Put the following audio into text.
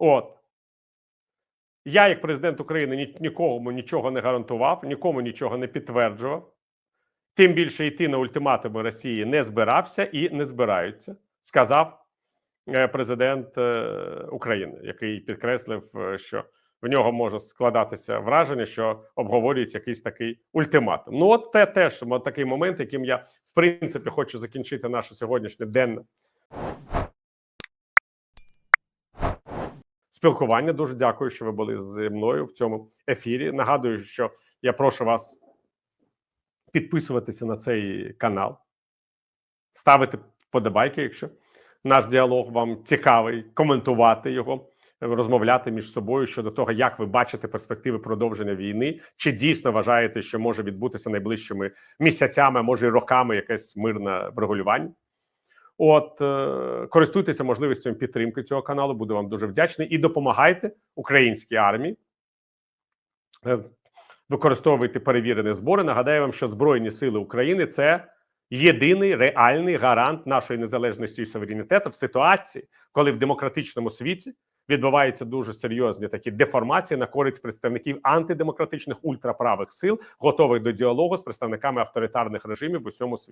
От. Я, як президент України, ні, нікому нічого не гарантував, нікому нічого не підтверджував. Тим більше йти на ультиматуми Росії не збирався і не збираються, сказав е, президент е, України, який підкреслив, е, що в нього може складатися враження, що обговорюється якийсь такий ультиматум. Ну, от те теж такий момент, яким я в принципі хочу закінчити наше сьогоднішнє денне спілкування. Дуже дякую, що ви були зі мною в цьому ефірі. Нагадую, що я прошу вас підписуватися на цей канал, ставити вподобайки, якщо наш діалог вам цікавий, коментувати його, розмовляти між собою щодо того, як ви бачите перспективи продовження війни, чи дійсно вважаєте, що може відбутися найближчими місяцями, може й роками якесь мирне врегулювання. От е, користуйтеся можливістю підтримки цього каналу. Буду вам дуже вдячний і допомагайте українській армії. Е, використовуйте перевірені збори. Нагадаю вам, що Збройні Сили України це єдиний реальний гарант нашої незалежності і суверенітету в ситуації, коли в демократичному світі відбуваються дуже серйозні такі деформації на користь представників антидемократичних ультраправих сил, готових до діалогу з представниками авторитарних режимів в усьому світі.